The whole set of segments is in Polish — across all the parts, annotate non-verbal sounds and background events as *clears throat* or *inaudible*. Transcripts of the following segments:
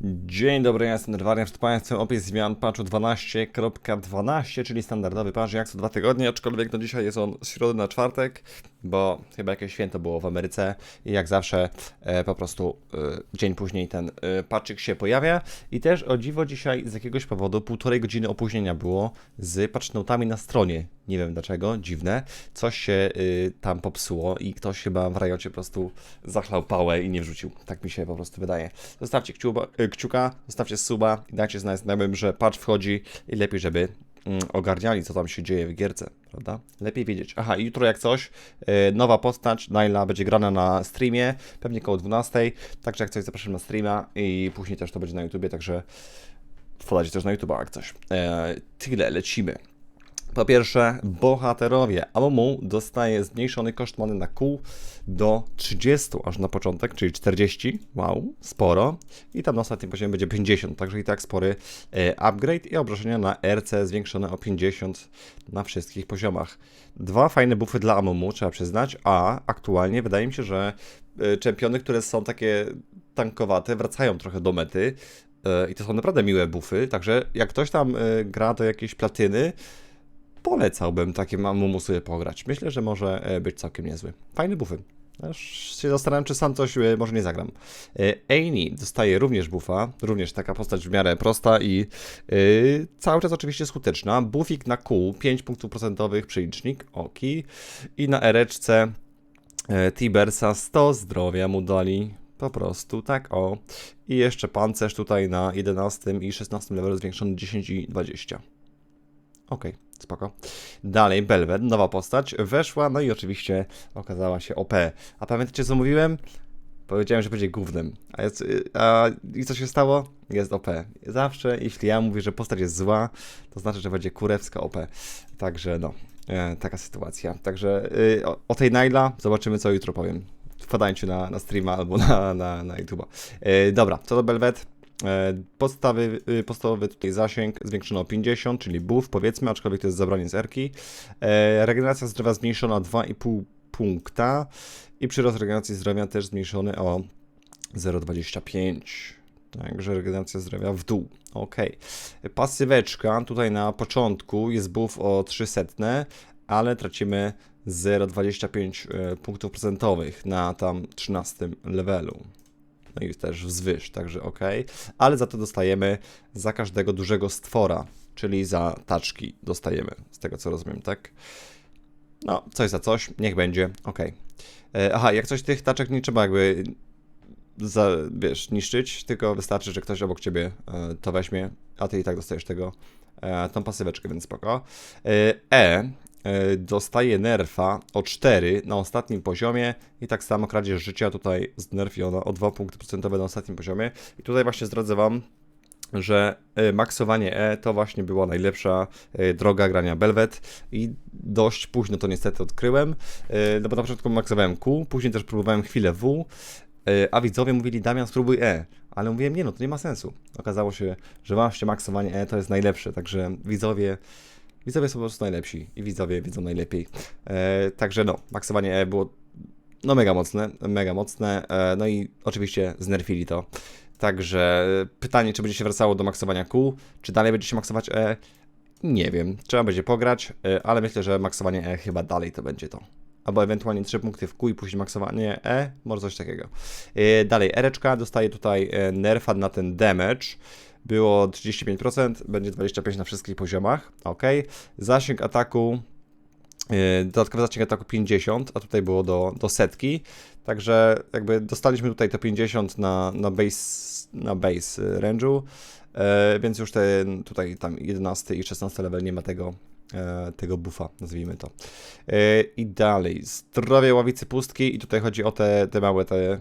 Dzień dobry, ja jestem Nerwarian, przed Państwem opis zmian patchu 12.12, czyli standardowy patch jak co dwa tygodnie, aczkolwiek no dzisiaj jest on z środy na czwartek, bo chyba jakieś święto było w Ameryce i jak zawsze e, po prostu e, dzień później ten e, patchik się pojawia. I też o dziwo dzisiaj z jakiegoś powodu półtorej godziny opóźnienia było z patchnotami na stronie, nie wiem dlaczego, dziwne, coś się y, tam popsuło i ktoś chyba w rajocie po prostu zachlał pałę i nie wrzucił, tak mi się po prostu wydaje. Zostawcie kciuba, y, kciuka, zostawcie suba i dajcie znać znajomym, że patch wchodzi i lepiej, żeby mm, ogarniali, co tam się dzieje w gierce, prawda? Lepiej wiedzieć. Aha, jutro jak coś, y, nowa postać, Naila będzie grana na streamie, pewnie koło 12, także jak coś zapraszam na streama i później też to będzie na YouTubie, także wpadajcie też na YouTube jak coś. E, tyle, lecimy. Po pierwsze, bohaterowie. Amumu dostaje zmniejszony koszt many na kół do 30 aż na początek, czyli 40. Wow, sporo. I tam na ostatnim poziomie będzie 50, także i tak spory e, upgrade i obrażenia na RC zwiększone o 50 na wszystkich poziomach. Dwa fajne buffy dla Amumu, trzeba przyznać, a aktualnie wydaje mi się, że e, czempiony, które są takie tankowate, wracają trochę do mety. e, I to są naprawdę miłe buffy, także jak ktoś tam gra do jakiejś platyny, polecałbym takie Amumu sobie pograć. Myślę, że może e, być całkiem niezły. Fajny buffy. Aż się zastanawiam, czy sam coś e, może nie zagram. E, Amy dostaje również buffa, również taka postać w miarę prosta i e, cały czas oczywiście skuteczna. Buffik na Q, 5 punktów procentowych, przelicznik, oki. I na ereczce e, Tibersa 100 zdrowia mu dali. Po prostu, tak o. I jeszcze pancerz tutaj na 11 i 16 levelu zwiększony 10 i 20. Okej, spoko. Dalej, Belwed, nowa postać, weszła, no i oczywiście okazała się OP. A pamiętacie co mówiłem? Powiedziałem, że będzie głównym. A, jest, a I co się stało? Jest OP. Zawsze, jeśli ja mówię, że postać jest zła, to znaczy, że będzie kurewska OP. Także no, e, taka sytuacja. Także y, o, o tej Naila zobaczymy, co jutro powiem. Wpadajcie na, na streama albo na, na, na YouTube'a. E, dobra, co do Belwed. E, Podstawy, y, podstawowy tutaj zasięg zwiększono o 50, czyli buff powiedzmy, aczkolwiek to jest zabranie z erki. E, Regeneracja zdrowia zmniejszona o 2,5 punkta i przyrost regeneracji zdrowia też zmniejszony o 0,25. Także regeneracja zdrowia w dół. Ok. Pasyweczka tutaj na początku jest buff o 300, ale tracimy 0,25 e, punktów procentowych na tam 13 levelu. No i też wzwyż, także ok. Ale za to dostajemy za każdego dużego stwora, czyli za taczki dostajemy, z tego co rozumiem, tak? No, coś za coś, niech będzie, ok. E, aha, jak coś tych taczek nie trzeba jakby za, wiesz, niszczyć, tylko wystarczy, że ktoś obok ciebie e, to weźmie, a ty i tak dostajesz tego, e, tą pasyweczkę, więc spoko. E, E dostaje nerfa o 4 na ostatnim poziomie i tak samo kradzież życia tutaj znerfiona o 2 punkty procentowe na ostatnim poziomie. I tutaj właśnie zdradzę wam, że e, maksowanie E to właśnie była najlepsza e, droga grania Belvet i dość późno to niestety odkryłem, e, no bo na początku maksowałem Q, później też próbowałem chwilę W, e, a widzowie mówili Damian spróbuj E, ale mówiłem nie no, to nie ma sensu. Okazało się, że właśnie maksowanie E to jest najlepsze, także widzowie Widzowie są po prostu najlepsi i widzowie wiedzą najlepiej. E, także no, maksowanie E było no mega mocne, mega mocne. E, no i oczywiście znerfili to. Także pytanie, czy będzie się wracało do maksowania Q, czy dalej będzie się maksować E? Nie wiem, trzeba będzie pograć, e, ale myślę, że maksowanie E chyba dalej to będzie to. Albo ewentualnie 3 punkty w Q i później maksowanie E, może coś takiego. E, dalej, Ereczka dostaje tutaj e, nerfa na ten damage. Było 35%, będzie 25% na wszystkich poziomach. Ok. Zasięg ataku Yy, Dodatkowy zasięg ataku 50, a tutaj było do, do setki. Także jakby dostaliśmy tutaj te 50 na, na base, na base y, range'u, e, więc już ten tutaj tam 11 i 16 level nie ma tego, e, tego buffa, nazwijmy to. E, I dalej, zdrowie ławicy pustki i tutaj chodzi o te, te małe, te,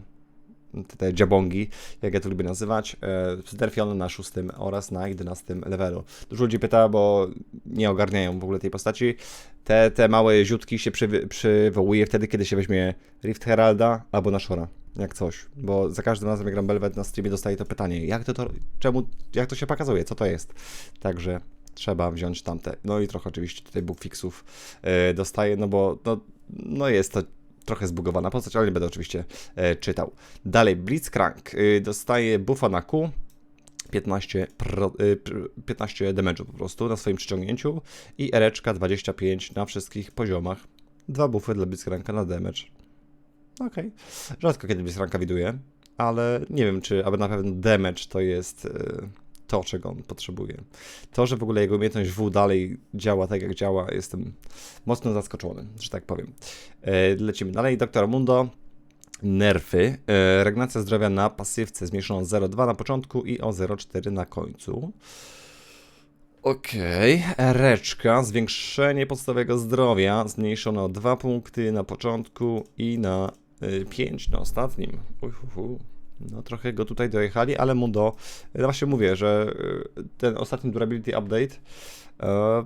te, dziabongi, jak ja to lubię nazywać, e, znerfione na 6 oraz na 11 levelu. Dużo ludzi pyta, bo nie ogarniają w ogóle tej postaci. Te, te małe ziutki się przywy, przywołuje wtedy, kiedy się weźmie Rift Heralda albo Nashora, jak coś. Bo za każdym razem, jak gram Belvet na streamie, dostaję to pytanie, jak to, to, czemu, jak to się pokazuje, co to jest. Także trzeba wziąć tamte. No i trochę oczywiście tutaj bookfixów e, dostaję, no bo no, no jest to trochę zbugowana postać, ale nie będę oczywiście e, czytał. Dalej, Blitzcrank y, dostaje buffa na Q, 15, pro, y, pr- 15 damage'u po prostu na swoim przyciągnięciu i ereczka 25 na wszystkich poziomach. Dwa buffy dla Blitzcranka na damage. Okej. Rzadko kiedy Blitzcranka widuję, ale nie wiem, czy aby na pewno damage to jest y, to, czego on potrzebuje. To, że w ogóle jego umiejętność W dalej działa tak, jak działa, jestem mocno zaskoczony, że tak powiem. E, lecimy dalej. Doktor Mundo. Nerfy. E, regnacja zdrowia na pasywce zmniejszono o 0,2 na początku i o 0,4 na końcu. Okej, reczka, zwiększenie podstawowego zdrowia, zmniejszono o 2 punkty na początku i na y, 5 na ostatnim. Uhuhu. No trochę go tutaj dojechali, ale mu do... Właśnie mówię, że y, ten ostatni durability update e,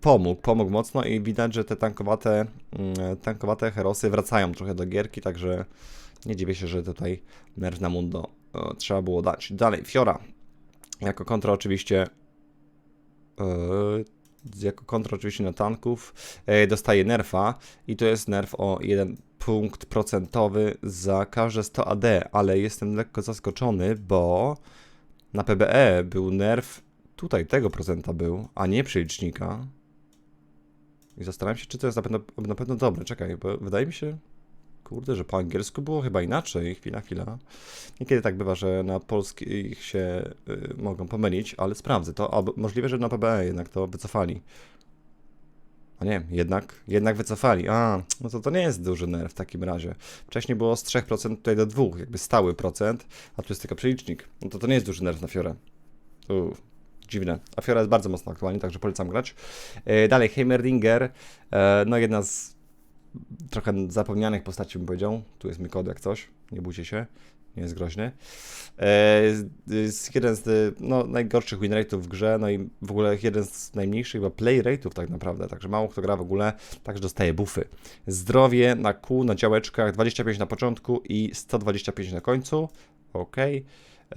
pomógł, pomógł mocno i widać, że te tankowate, mm, tankowate herosy wracają trochę do gierki, także nie dziwię się, że tutaj nerw na mundo e, trzeba było dać. Dalej, Fiora. Jako kontra oczywiście Yy, jako kontra oczywiście na tanków, yy, dostaje nerfa i to jest nerf o 1 punkt procentowy za każde 100 AD, ale jestem lekko zaskoczony, bo na PBE był nerf tutaj tego procenta był, a nie przelicznika. I zastanawiam się, czy to jest na pewno, na pewno dobre. Czekaj, bo wydaje mi się, kurde, że po angielsku było chyba inaczej. Chwila, chwila. Niekiedy tak bywa, że na polskich się y, mogą pomylić, ale sprawdzę to. Albo możliwe, że na PBE jednak to wycofali. A nie, jednak, jednak wycofali. A, no to to nie jest duży nerw w takim razie. Wcześniej było z 3% tutaj do 2, jakby stały procent, a tu jest tylko przelicznik. No to to nie jest duży nerw na Fiorę. Tu, dziwne. A Fiora jest bardzo mocno aktualnie, także polecam grać. E, dalej, Heimerdinger, e, no jedna z trochę zapomnianych postaci bym powiedział. Tu jest mój kod jak coś, nie bójcie się, nie jest groźny. E, jest jeden z no, najgorszych win rate'ów w grze, no i w ogóle jeden z najmniejszych chyba play rate'ów tak naprawdę, także mało kto gra w ogóle, także dostaje buffy. Zdrowie na kół, na działeczkach, 25 na początku i 125 na końcu, ok.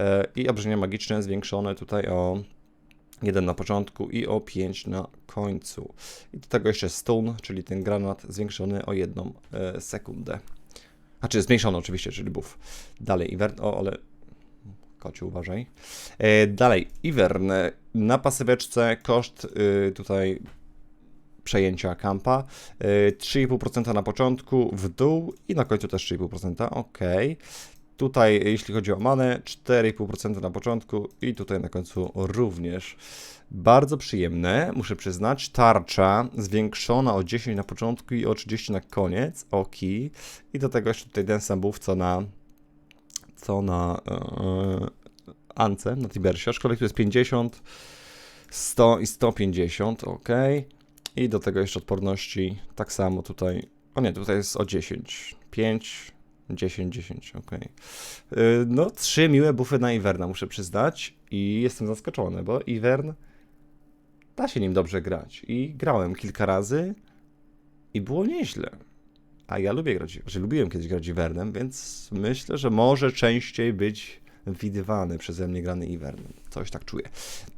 E, I obrażenia magiczne zwiększone tutaj o 1 na początku i o 5 na końcu. I do tego jeszcze stun, czyli ten granat zwiększony o 1 e, sekundę. Znaczy zmniejszony oczywiście, czyli buff. Dalej, Ivern, o ale... Kociu, uważaj. E, dalej, Ivern. Na pasyweczce koszt y, tutaj przejęcia kampa. Y, 3,5% na początku, w dół i na końcu też 3,5%. Ok. Tutaj, jeśli chodzi o manę, 4,5% na początku i tutaj na końcu również. Bardzo przyjemne, muszę przyznać. Tarcza zwiększona o 10 na początku i o 30 na koniec. Oki. I do tego jeszcze tutaj ten sam buff, co na co na yy, Ance, na Tibersie. Aczkolwiek tu jest 50, 100 i 150, ok. I do tego jeszcze odporności tak samo tutaj. O nie, tutaj jest o 10. 5, 10, 10, ok. No, trzy miłe buffy na Iverna, muszę przyznać. I jestem zaskoczony, bo Ivern da się nim dobrze grać. I grałem kilka razy i było nieźle. A ja lubię grać, że lubiłem kiedyś grać Ivernem, więc myślę, że może częściej być widywany przeze mnie grany Ivern. Coś tak czuję.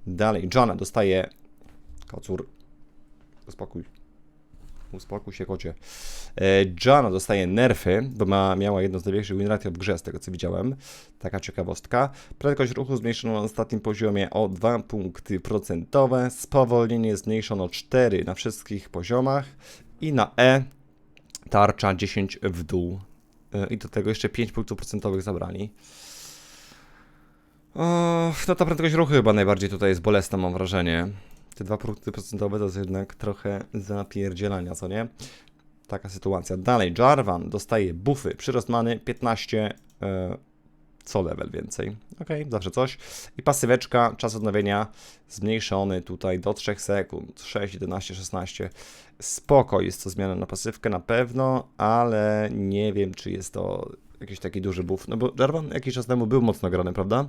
Dalej, Johna dostaje kocur. Uspokój. Uspokój się, kocie. E, Jana dostaje nerfy, bo ma, miała jedno z największych winratio w grze, z tego co widziałem. Taka ciekawostka. Prędkość ruchu zmniejszono na ostatnim poziomie o 2 punkty procentowe. Spowolnienie zmniejszono 4 na wszystkich poziomach. I na E tarcza 10 w dół. E, I do tego jeszcze 5 punktów procentowych zabrali. O, no ta prędkość ruchu chyba najbardziej tutaj jest bolesna, mam wrażenie. Te dwa punkty procentowe to jest jednak trochę zapierdzielania, co nie? Taka sytuacja. Dalej, Jarvan dostaje buffy, przyrost many 15 e, co level więcej. Ok, zawsze coś. I pasyweczka, czas odnowienia zmniejszony tutaj do 3 sekund. 6, 11, 16. Spoko jest to zmiana na pasywkę na pewno, ale nie wiem, czy jest to jakiś taki duży buff. No bo Jarvan jakiś czas temu był mocno grany, prawda?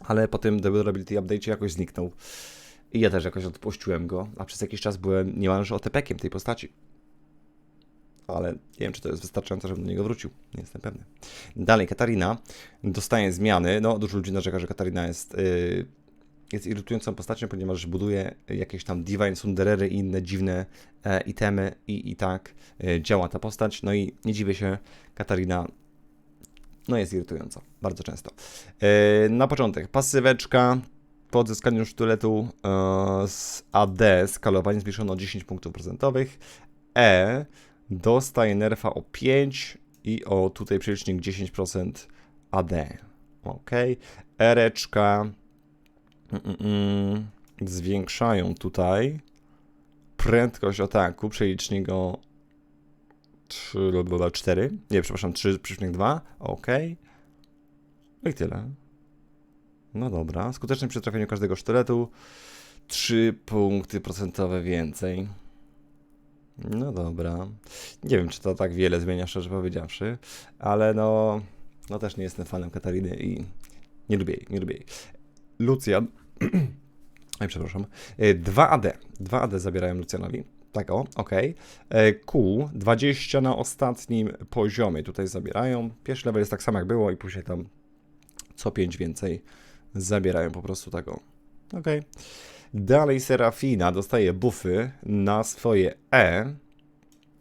Ale po tym Durability Update jakoś zniknął. I ja też jakoś odpuściłem go, a przez jakiś czas byłem niemalże OTP-kiem tej postaci. Ale nie wiem, czy to jest wystarczające, żebym do niego wrócił. Nie jestem pewny. Dalej, Katarina dostaje zmiany. No, dużo ludzi narzeka, że Katarina jest, yy, jest irytującą postacią, ponieważ buduje jakieś tam Divine Sunderery i inne dziwne e, itemy i, i tak e, działa ta postać. No i nie dziwię się, Katarina no jest irytująca, bardzo często. E, na początek pasyweczka po odzyskaniu sztyletu e, z AD skalowanie zwiększono o 10 punktów procentowych. E dostaje nerfa o 5 i o tutaj przelicznik 10% AD. Ok. Ereczka mm, mm, mm, zwiększają tutaj prędkość ataku, przelicznik o 3, 4, nie, przepraszam, 3,2, ok. No i tyle. No dobra, skuteczność przy trafieniu każdego sztyletu, 3 punkty procentowe więcej. No dobra. Nie wiem, czy to tak wiele zmienia, szczerze powiedziawszy, ale no, no też nie jestem fanem Katariny i nie lubię jej, nie lubię jej. Lucjan, Oj, *clears throat* przepraszam, E, 2AD, 2AD zabierają Lucjanowi. Tak o, ok. Q 20 na ostatnim poziomie tutaj zabierają. Pierwszy level jest tak samo jak było i później tam co 5 więcej zabierają po prostu tak o. Ok. Dalej Serafina dostaje buffy na swoje E.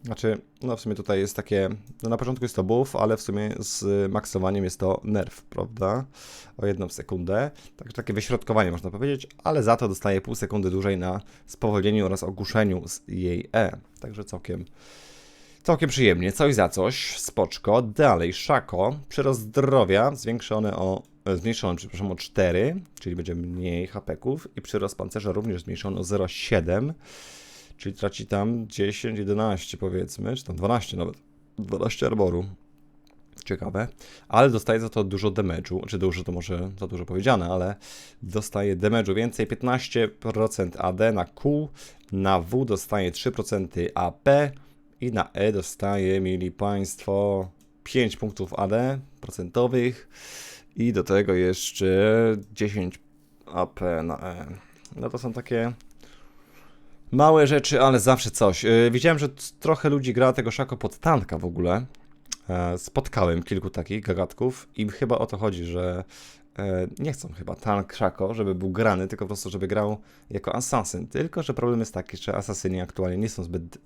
Znaczy, no w sumie tutaj jest takie, no na początku jest to buff, ale w sumie z maksowaniem jest to nerf, prawda? O jedną sekundę. Także takie wyśrodkowanie można powiedzieć, ale za to dostaje pół sekundy dłużej na spowolnieniu oraz ogłuszeniu z jej E. Także całkiem, całkiem przyjemnie. Coś za coś, spoczko. Dalej, Szako, przyrost zdrowia zwiększony o, zmniejszony, przepraszam, o 4, czyli będzie mniej hapeków i przyrost pancerza również zmniejszony o 0,7. Czyli traci tam 10, 11 powiedzmy, czy tam 12 nawet. 12 armoru. Ciekawe. Ale dostaje za to dużo damage'u. Czy dużo to może za dużo powiedziane, ale dostaje damage'u więcej. 15% AD na Q. Na W dostaje 3% AP. I na E dostaje, mili Państwo, 5 punktów AD procentowych. I do tego jeszcze 10 AP na E. No to są takie Małe rzeczy, ale zawsze coś. Yy, widziałem, że trochę ludzi gra tego szako pod tanka w ogóle. E, spotkałem kilku takich gagatków i chyba o to chodzi, że e, nie chcą chyba tank szako, żeby był grany, tylko po prostu, żeby grał jako asasyn. Tylko, że problem jest taki, że asasyni aktualnie nie są zbyt e,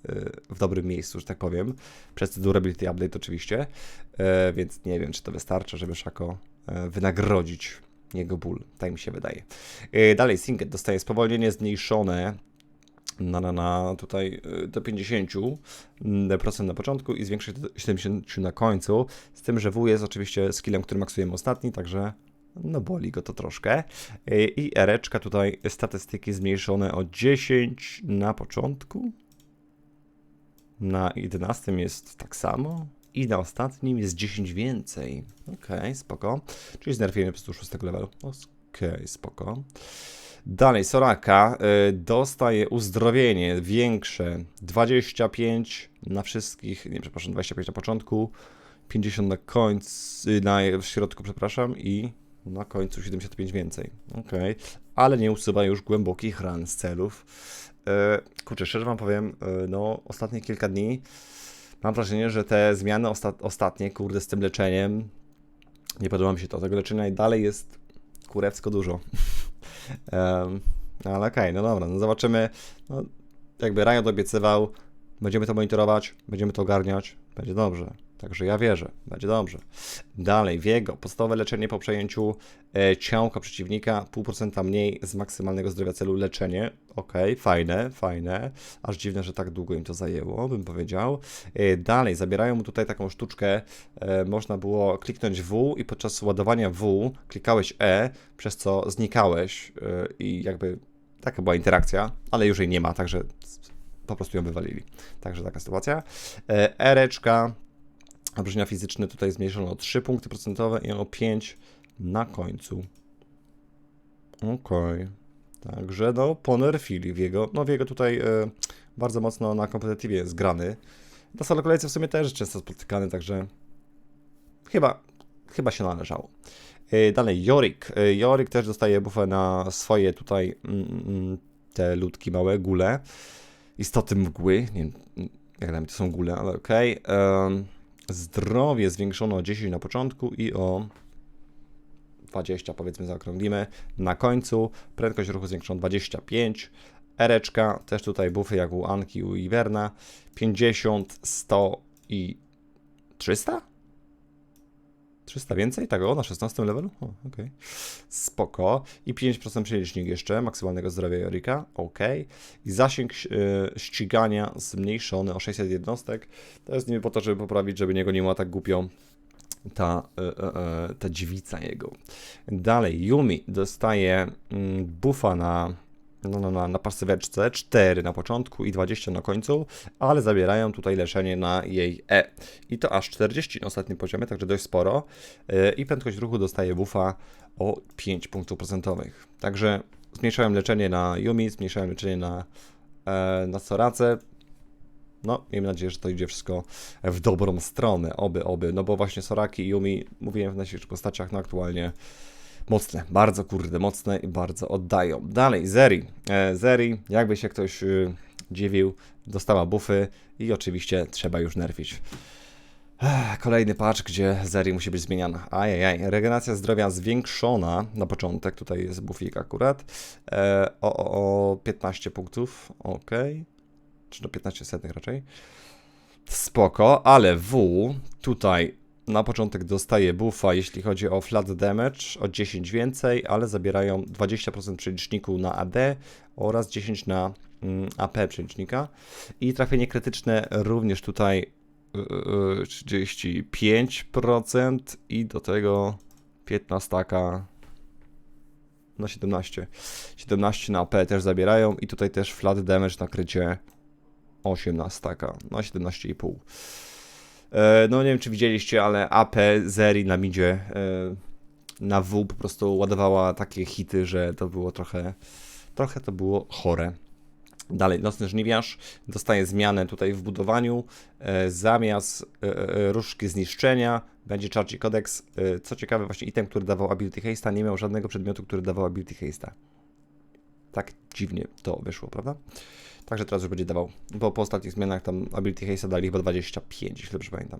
w dobrym miejscu, że tak powiem. Przez durability update oczywiście. E, więc nie wiem, czy to wystarczy, żeby szako e, wynagrodzić jego ból. Tak mi się wydaje. E, dalej, Singet dostaje spowolnienie zmniejszone na, na, na tutaj y, do 50% na początku i zwiększyć do 70% na końcu. Z tym, że W jest oczywiście skillem, który maksujemy ostatni, także no boli go to troszkę. I ereczka tutaj statystyki zmniejszone o 10 na początku. Na 11 jest tak samo. I na ostatnim jest 10 więcej. Okej, spoko. Czyli znerfienie po prostu 6 levelu. Okej, spoko. Dalej, Soraka y, dostaje uzdrowienie większe 25 na wszystkich, nie przepraszam, 25 na początku, 50 na końcu, y, na w środku, przepraszam, i na końcu 75 więcej. Okej, ale nie usuwa już głębokich ran z celów. Y, kurczę, szczerze wam powiem, y, no ostatnie kilka dni mam wrażenie, że te zmiany osta ostatnie, kurde, z tym leczeniem, nie podoba mi się to. Tego leczenia i dalej jest kurewsko dużo. *laughs* No ale okej, no dobra, no zobaczymy. No, jakby Riot obiecywał, będziemy to monitorować, będziemy to ogarniać, będzie dobrze. Także ja wierzę, będzie dobrze. Dalej, Wiego, podstawowe leczenie po przejęciu e, ciałka przeciwnika, 0,5% mniej z maksymalnego zdrowia celu leczenie. Okej, fajne, fajne. Aż dziwne, że tak długo im to zajęło, bym powiedział. E, dalej, zabierają mu tutaj taką sztuczkę, e, można było kliknąć W i podczas ładowania W klikałeś E, przez co znikałeś e, i jakby taka była interakcja, ale już jej nie ma, także po prostu ją wywalili. Także taka sytuacja. Ereczka, obrażenia fizyczne tutaj zmniejszono o 3 punkty procentowe i o 5 na końcu. Okej. Także no, ponerfili w jego. No w jego tutaj e, bardzo mocno na kompetitywie jest grany. Na solo kolejce w sumie też często spotykany, także chyba, chyba się należało. E, dalej, Jorik. E, Jorik też dostaje buffę na swoje tutaj mm, mm, te ludki małe, gule. Istoty mgły. Nie wiem, jak dla mnie to są gule, ale okej. Em, Zdrowie zwiększono o 10 na początku i o 20 powiedzmy zaokrąglimy na końcu. Prędkość ruchu zwiększono 25. Ereczka, też tutaj buffy jak u Anki, u Iwerna. 50, 100 i 300? 300 więcej? Tak, o, na 16 levelu? O, okej. Spoko. I 5% przelicznik jeszcze, maksymalnego zdrowia Jorika. Okej. I zasięg e, ścigania zmniejszony o 600 jednostek. To jest niby po to, żeby poprawić, żeby nie goniła tak głupio ta, e, e, e, ta dziewica jego. Dalej, Yumi dostaje mm, buffa na, no, no, na, na pasyweczce, 4 na początku i 20 na końcu, ale zabierają tutaj leczenie na jej E. I to aż 40 na ostatnim poziomie, także dość sporo. E, I prędkość ruchu dostaje buffa o 5 punktów procentowych. Także zmniejszałem leczenie na Yumi, zmniejszałem leczenie na, e, na Sorace. No, miejmy nadzieję, że to idzie wszystko w dobrą stronę, oby, oby, no bo właśnie Soraki i Yumi, mówiłem w naszych postaciach, no aktualnie mocne, bardzo kurde, mocne i bardzo oddają. Dalej, Zeri. E, Zeri, jakby się ktoś y, dziwił, dostała buffy i oczywiście trzeba już nerfić. Ech, Kolejny patch, gdzie Zeri musi być zmieniana. Ajajaj, regeneracja zdrowia zwiększona na początek, tutaj jest buffik akurat, e, o, o, o 15 punktów, ok, czy do 15 setnych raczej. Spoko, ale W tutaj na początek dostaje buffa, jeśli chodzi o flat damage, o 10 więcej, ale zabierają 20% przeliczniku na AD oraz 10 na mm, AP przelicznika. I trafienie krytyczne również tutaj yy, yy, 35% i do tego 15 taka no 17. 17 na AP też zabierają i tutaj też flat damage na krycie 18 taka, no 17,5. E, No nie wiem, czy widzieliście, ale AP Zeri na midzie e, na W po prostu ładowała takie hity, że to było trochę, trochę to było chore. Dalej, Nocny Żniwiarz dostaje zmianę tutaj w budowaniu. E, zamiast różdżki zniszczenia będzie Charge Codex. Co ciekawe, właśnie item, który dawał Ability Haste'a, nie miał żadnego przedmiotu, który dawał Ability Haste'a. Tak dziwnie to wyszło, prawda? Także teraz już będzie dawał, bo po ostatnich zmianach tam Ability Haste'a dali chyba 25, jeśli dobrze pamiętam.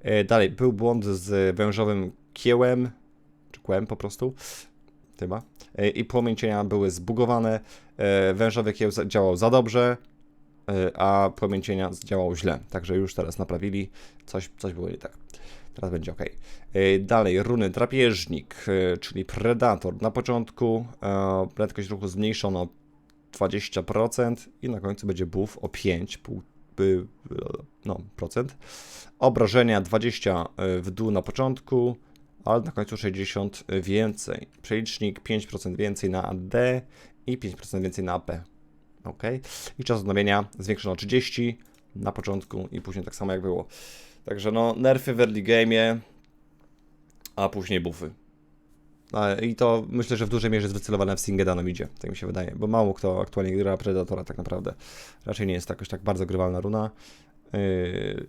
E, dalej, był błąd z wężowym kiełem, czy kłem po prostu, chyba. E, I płomień były zbugowane, e, wężowy kieł działał za dobrze, e, a płomień działał źle. Także już teraz naprawili, coś, coś było nie tak. Teraz będzie ok. Dalej, runy drapieżnik, e, czyli predator. Na początku e, prędkość ruchu zmniejszono o 20% i na końcu będzie buff o 5 pół, y, no, procent. Obrażenia 20 w dół na początku, ale na końcu 60 więcej. Przelicznik 5% więcej na AD i 5% więcej na AP. Ok. I czas odnowienia zwiększono o 30 na początku i później tak samo jak było. Także no, nerfy w early game'ie, a później buffy. I to myślę, że w dużej mierze jest wycelowane w Singeda nam idzie, tak mi się wydaje, bo mało kto aktualnie gra Predatora tak naprawdę. Raczej nie jest to jakoś tak bardzo grywalna runa. Yy,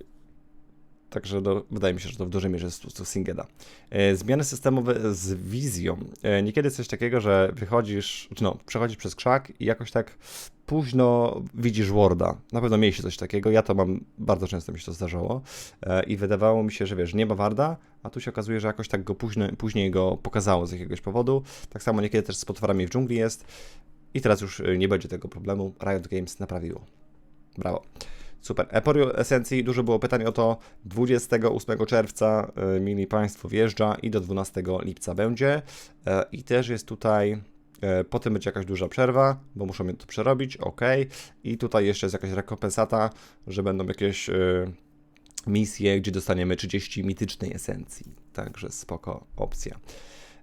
Także no, wydaje mi się, że to w dużej mierze jest po Singeda. E, zmiany systemowe z wizją. E, niekiedy coś takiego, że wychodzisz, czy no, przechodzisz przez krzak i jakoś tak późno widzisz Worda. Na pewno mieliście coś takiego. Ja to mam, bardzo często mi się to zdarzało. E, I wydawało mi się, że wiesz, nie ma Warda, a tu się okazuje, że jakoś tak go późno, później go pokazało z jakiegoś powodu. Tak samo niekiedy też z potworami w dżungli jest. I teraz już nie będzie tego problemu. Riot Games naprawiło. Brawo. Super. Emporio Esencji, dużo było pytań o to. 28 czerwca y, mili Państwo wjeżdża i do 12 lipca będzie. E, I też jest tutaj, e, potem będzie jakaś duża przerwa, bo muszą to przerobić, ok. I tutaj jeszcze jest jakaś rekompensata, że będą jakieś misje, gdzie dostaniemy 30 mitycznej esencji. Także spoko opcja.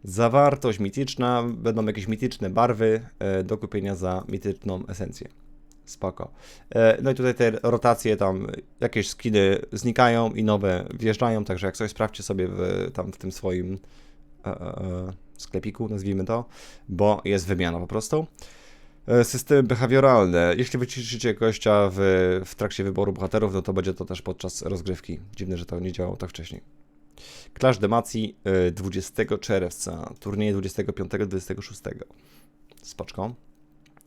Zawartość mityczna, będą jakieś mityczne barwy e, do kupienia za mityczną esencję. Spoko. E, No i tutaj te rotacje tam, jakieś skiny znikają i nowe wjeżdżają, także jak coś sprawdźcie sobie w, tam w tym swoim e, e, sklepiku, nazwijmy to, bo jest wymiana po prostu. Systemy behawioralne. Jeśli wyciszycie gościa w, w trakcie wyboru bohaterów, no to będzie to też podczas rozgrywki. Dziwne, że to nie działało tak wcześniej. Clash Demacji e, 20 czerwca, turnieje 25-26. Spoczką.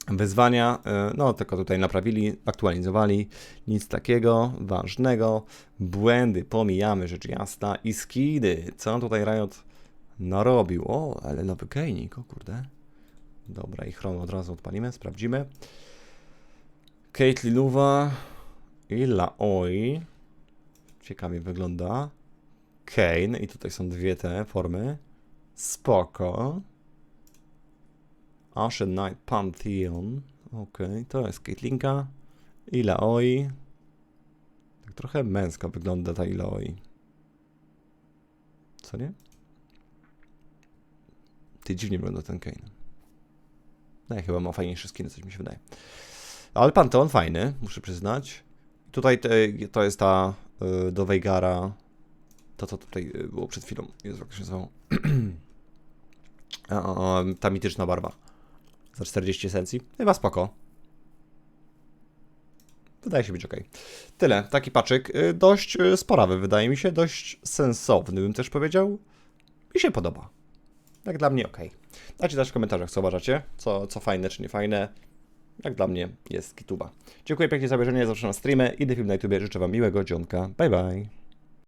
Wyzwania, y, no tylko tutaj naprawili, aktualizowali, nic takiego ważnego. Błędy pomijamy, rzecz jasna. I skidy, co tutaj Riot narobił? O, ale nowy gejnik, o kurde. Dobra, i chrom od razu odpalimy, sprawdzimy. Caitlinowa i Laoi. Ciekawie wygląda. Kane i tutaj są dwie te formy. Spoko. Ashen Knight Pantheon. Okej, to jest Caitlinka. Ilaoi. Tak trochę męsko wygląda ta Ilaoi. Co nie? Ty dziwnie wygląda ten Kane. No, chyba ma fajniejsze skiny, coś mi się wydaje. Ale Panteon fajny, muszę przyznać. Tutaj te, to jest ta y, do Veigara. To, co tutaj y, było przed chwilą. Jezu, jak się nazywało? *clears throat* Ta mityczna barwa. Za 40 esencji. Chyba spoko. Wydaje się być ok. Tyle. Taki paczyk. Y, Dość y, sporawy, wydaje mi się. Dość sensowny, bym też powiedział. Mi się podoba. Jak dla mnie ok. Dajcie też w komentarzach, co uważacie. Co, co fajne, czy nie fajne. Jak dla mnie jest kituba. Dziękuję pięknie za obejrzenie, zapraszam na streamy. Idę film na YouTube. Życzę Wam miłego dzionka. Bye bye.